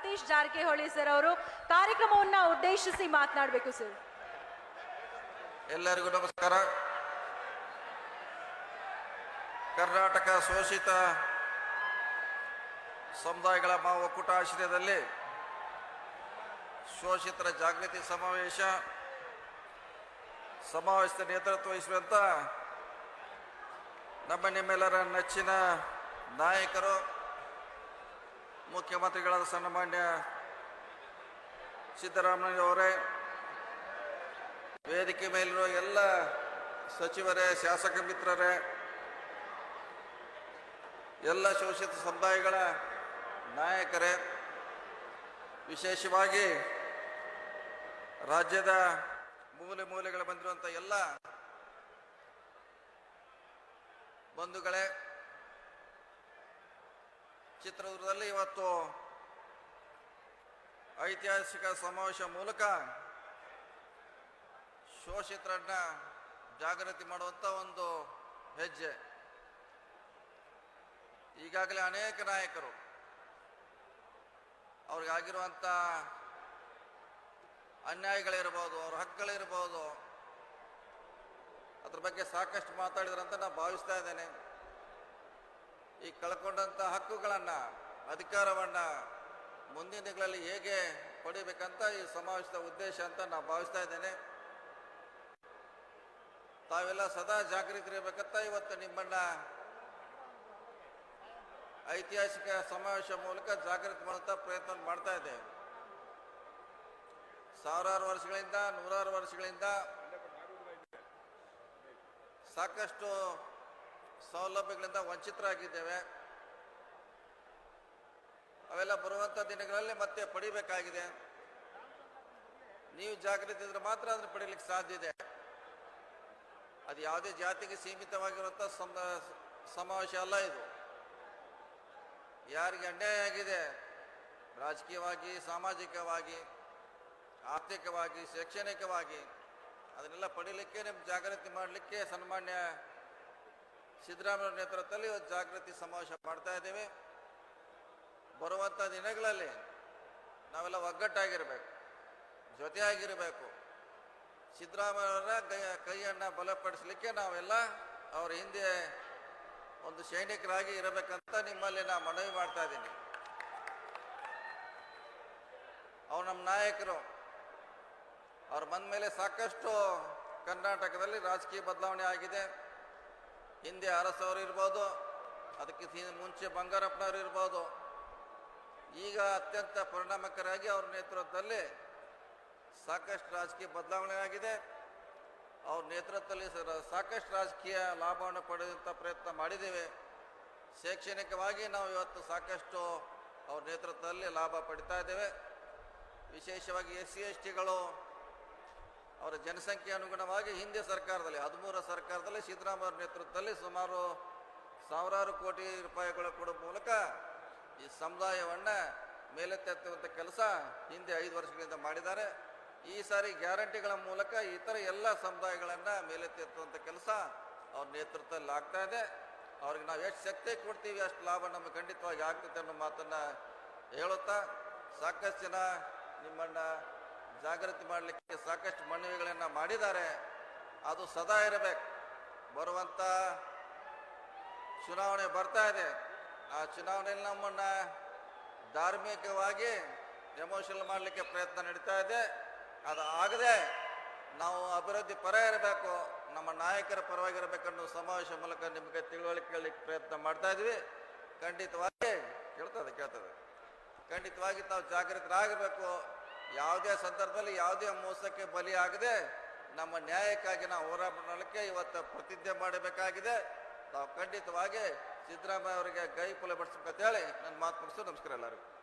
Satish Jarkiholi sir ಅವರು ಕಾರ್ಯಕ್ರಮವನ್ನ ಉದ್ದೇಶಿಸಿ ಮಾತನಾಡಬೇಕು ಸರ್. ಎಲ್ಲರಿಗೂ ನಮಸ್ಕಾರ. ಕರ್ನಾಟಕ ಶೋಷಿತ ಸಮುದಾಯಗಳ ಒಕ್ಕೂಟ ಆಶ್ರಯದಲ್ಲಿ ಶೋಷಿತರ ಜಾಗೃತಿ ಸಮಾವೇಶ ಸಮಾವೇಶದ ನೇತೃತ್ವ ವಹಿಸುವಂಥ ನಮ್ಮ ನಿಮ್ಮೆಲ್ಲರ ನೆಚ್ಚಿನ ನಾಯಕರು ಮುಖ್ಯಮಂತ್ರಿಗಳಾದ ಸನ್ಮಾನ್ಯ ಸಿದ್ದರಾಮಯ್ಯವರೇ, ವೇದಿಕೆ ಮೇಲಿರುವ ಎಲ್ಲ ಸಚಿವರೇ, ಶಾಸಕ ಮಿತ್ರರೇ, ಎಲ್ಲ ಶೋಷಿತ ಸಮುದಾಯಗಳ ನಾಯಕರೇ, ವಿಶೇಷವಾಗಿ ರಾಜ್ಯದ ಮೂಲೆ ಮೂಲೆಗಳ ಬಂದಿರುವಂಥ ಎಲ್ಲ ಬಂಧುಗಳೇ ಚಿತ್ರದುರ್ಗದಲ್ಲಿ ಇವತ್ತು ಐತಿಹಾಸಿಕ ಸಮಾವೇಶ ಮೂಲಕ ಶೋಷಿತರನ್ನ ಜಾಗೃತಿ ಮಾಡುವಂಥ ಒಂದು ಹೆಜ್ಜೆ. ಈಗಾಗಲೇ ಅನೇಕ ನಾಯಕರು ಅವ್ರಿಗಾಗಿರುವಂಥ ಅನ್ಯಾಯಗಳಿರ್ಬೋದು, ಅವ್ರ ಹಕ್ಕುಗಳಿರ್ಬೋದು, ಅದ್ರ ಬಗ್ಗೆ ಸಾಕಷ್ಟು ಮಾತಾಡಿದ್ರಂತ ನಾನು ಭಾವಿಸ್ತಾ ಇದ್ದೇನೆ. ಕಳ್ಕೊಂಡಂಥ ಹಕ್ಕುಗಳನ್ನು, ಅಧಿಕಾರವನ್ನು ಮುಂದಿನ ದಿನಗಳಲ್ಲಿ ಹೇಗೆ ಪಡಿಬೇಕಂತ ಈ ಸಮಾವೇಶದ ಉದ್ದೇಶ ಅಂತ ನಾನು ಭಾವಿಸ್ತಾ ಇದ್ದೇನೆ. ತಾವೆಲ್ಲ ಸದಾ ಜಾಗೃತಿ ಇರಬೇಕಂತ ಇವತ್ತು ನಿಮ್ಮನ್ನ ಐತಿಹಾಸಿಕ ಸಮಾವೇಶ ಮೂಲಕ ಜಾಗೃತಿ ಮಾಡುವಂಥ ಪ್ರಯತ್ನ ಮಾಡ್ತಾ ಇದ್ದೇವೆ ಸಾವಿರಾರು ವರ್ಷಗಳಿಂದ, ನೂರಾರು ವರ್ಷಗಳಿಂದ ಸಾಕಷ್ಟು ಸೌಲಭ್ಯಗಳಿಂದ ವಂಚಿತರಾಗಿದ್ದೇವೆ. ಅವೆಲ್ಲ ಬರುವಂಥ ದಿನಗಳಲ್ಲಿ ಮತ್ತೆ ಪಡಿಬೇಕಾಗಿದೆ. ನೀವು ಜಾಗೃತಿ ಇದ್ರೆ ಮಾತ್ರ ಅದನ್ನು ಪಡೀಲಿಕ್ಕೆ ಸಾಧ್ಯ ಇದೆ. ಅದು ಯಾವುದೇ ಜಾತಿಗೆ ಸೀಮಿತವಾಗಿರುವಂಥ ಸಮ, ಸಮಾವೇಶ ಅಲ್ಲ ಇದು. ಯಾರಿಗೆ ಅನ್ಯಾಯ ಆಗಿದೆ, ರಾಜಕೀಯವಾಗಿ, ಸಾಮಾಜಿಕವಾಗಿ, ಆರ್ಥಿಕವಾಗಿ, ಶೈಕ್ಷಣಿಕವಾಗಿ, ಅದನ್ನೆಲ್ಲ ಪಡೀಲಿಕ್ಕೆ, ನಿಮ್ಮ ಜಾಗೃತಿ ಮಾಡಲಿಕ್ಕೆ ಸನ್ಮಾನ್ಯ ಸಿದ್ದರಾಮಯ್ಯ ನೇತೃತ್ವದಲ್ಲಿ ಇವತ್ತು ಜಾಗೃತಿ ಸಮಾವೇಶ ಮಾಡ್ತಾ ಇದ್ದೇವೆ. ಬರುವಂಥ ದಿನಗಳಲ್ಲಿ ನಾವೆಲ್ಲ ಒಗ್ಗಟ್ಟಾಗಿರಬೇಕು, ಜೊತೆಯಾಗಿರಬೇಕು. ಸಿದ್ದರಾಮಯ್ಯವರ ಕೈ, ಕೈಯನ್ನು ಬಲಪಡಿಸಲಿಕ್ಕೆ ನಾವೆಲ್ಲ ಅವರ ಹಿಂದೆ ಒಂದು ಸೈನಿಕರಾಗಿ ಇರಬೇಕಂತ ನಿಮ್ಮಲ್ಲಿ ನಾ ಮನವಿ ಮಾಡ್ತಾ ಇದ್ದೀನಿ. ಅವ್ರು ನಮ್ಮ ನಾಯಕರು, ಅವ್ರು ಬಂದ ಮೇಲೆ ಸಾಕಷ್ಟು ಕರ್ನಾಟಕದಲ್ಲಿ ರಾಜಕೀಯ ಬದಲಾವಣೆ ಆಗಿದೆ. ಹಿಂದೆ ಅರಸವರು ಇರ್ಬೋದು, ಅದಕ್ಕೆ ಮುಂಚೆ ಬಂಗಾರಪ್ಪನವರು ಇರ್ಬೋದು. ಈಗ ಅತ್ಯಂತ ಪರಿಣಾಮಕಾರಿಯಾಗಿ ಅವ್ರ ನೇತೃತ್ವದಲ್ಲಿ ಸಾಕಷ್ಟು ರಾಜಕೀಯ ಬದಲಾವಣೆ ಆಗಿದೆ. ಅವ್ರ ನೇತೃತ್ವದಲ್ಲಿ ಸಾಕಷ್ಟು ರಾಜಕೀಯ ಲಾಭವನ್ನು ಪಡೆಯುವಂಥ ಪ್ರಯತ್ನ ಮಾಡಿದ್ದೇವೆ. ಶೈಕ್ಷಣಿಕವಾಗಿ ನಾವು ಇವತ್ತು ಸಾಕಷ್ಟು ಅವ್ರ ನೇತೃತ್ವದಲ್ಲಿ ಲಾಭ ಪಡಿತಾ ಇದ್ದೇವೆ. ವಿಶೇಷವಾಗಿ ಎಸ್ ಸಿ ಎಸ್ ಟಿಗಳು ಅವರ ಜನಸಂಖ್ಯೆ ಅನುಗುಣವಾಗಿ ಹಿಂದೆ ಸರ್ಕಾರದಲ್ಲಿ, ಹದಿಮೂರ ಸರ್ಕಾರದಲ್ಲಿ ಸಿದ್ದರಾಮಯ್ಯ ನೇತೃತ್ವದಲ್ಲಿ ಸುಮಾರು ಸಾವಿರಾರು ಕೋಟಿ ರೂಪಾಯಿಗಳು ಕೊಡುವ ಮೂಲಕ ಈ ಸಮುದಾಯವನ್ನು ಮೇಲೆತ್ತೆತ್ತುವಂಥ ಕೆಲಸ ಹಿಂದೆ ಐದು ವರ್ಷಗಳಿಂದ ಮಾಡಿದ್ದಾರೆ. ಈ ಸಾರಿ ಗ್ಯಾರಂಟಿಗಳ ಮೂಲಕ ಇತರ ಎಲ್ಲ ಸಮುದಾಯಗಳನ್ನು ಮೇಲೆತ್ತೆತ್ತುವಂಥ ಕೆಲಸ ಅವ್ರ ನೇತೃತ್ವದಲ್ಲಿ ಆಗ್ತಾ ಇದೆ. ಅವ್ರಿಗೆ ನಾವು ಎಷ್ಟು ಶಕ್ತಿ ಕೊಡ್ತೀವಿ, ಅಷ್ಟು ಲಾಭ ನಮಗೆ ಖಂಡಿತವಾಗಿ ಆಗ್ತದೆ ಅನ್ನೋ ಮಾತನ್ನು ಹೇಳುತ್ತಾ ಸಾಕಷ್ಟು ಜನ ನಿಮ್ಮನ್ನು ಜಾಗೃತಿ ಮಾಡಲಿಕ್ಕೆ ಸಾಕಷ್ಟು ಮನವಿಗಳನ್ನು ಮಾಡಿದ್ದಾರೆ. ಅದು ಸದಾ ಇರಬೇಕು. ಬರುವಂಥ ಚುನಾವಣೆ ಬರ್ತಾ ಇದೆ. ಆ ಚುನಾವಣೆಯಲ್ಲಿ ನಮ್ಮನ್ನು ಧಾರ್ಮಿಕವಾಗಿ ಎಮೋಷನಲ್ ಮಾಡಲಿಕ್ಕೆ ಪ್ರಯತ್ನ ನಡೀತಾ ಇದೆ. ಅದು ಆಗದೆ ನಾವು ಅಭಿವೃದ್ಧಿ ಪರ ಇರಬೇಕು, ನಮ್ಮ ನಾಯಕರ ಪರವಾಗಿರಬೇಕನ್ನೋ ಸಮಾವೇಶ ಮೂಲಕ ನಿಮಗೆ ತಿಳುವಳಿಕೆ ಹೇಳಲಿಕ್ಕೆ ಪ್ರಯತ್ನ ಮಾಡ್ತಾ ಇದ್ವಿ. ಖಂಡಿತವಾಗಿ ಕೇಳ್ತದೆ ಕೇಳ್ತದೆ. ಖಂಡಿತವಾಗಿ ತಾವು ಜಾಗೃತರಾಗಬೇಕು. ಯಾವುದೇ ಸಂದರ್ಭದಲ್ಲಿ ಯಾವುದೇ ಮೋಸಕ್ಕೆ ಬಲಿಯಾಗದೆ ನಮ್ಮ ನ್ಯಾಯಕ್ಕಾಗಿ ನಾವು ಹೋರಾಟ ಮಾಡಲಿಕ್ಕೆ ಇವತ್ತು ಪ್ರತಿಜ್ಞೆ ಮಾಡಬೇಕಾಗಿದೆ. ತಾವು ಖಂಡಿತವಾಗಿ ಸಿದ್ದರಾಮಯ್ಯ ಅವರಿಗೆ ಗೈ ಕುಲ ಹೇಳಿ ನನ್ನ ಮಾತು ಮುಗಿಸು ನಮಸ್ಕಾರ ಎಲ್ಲರಿಗೂ.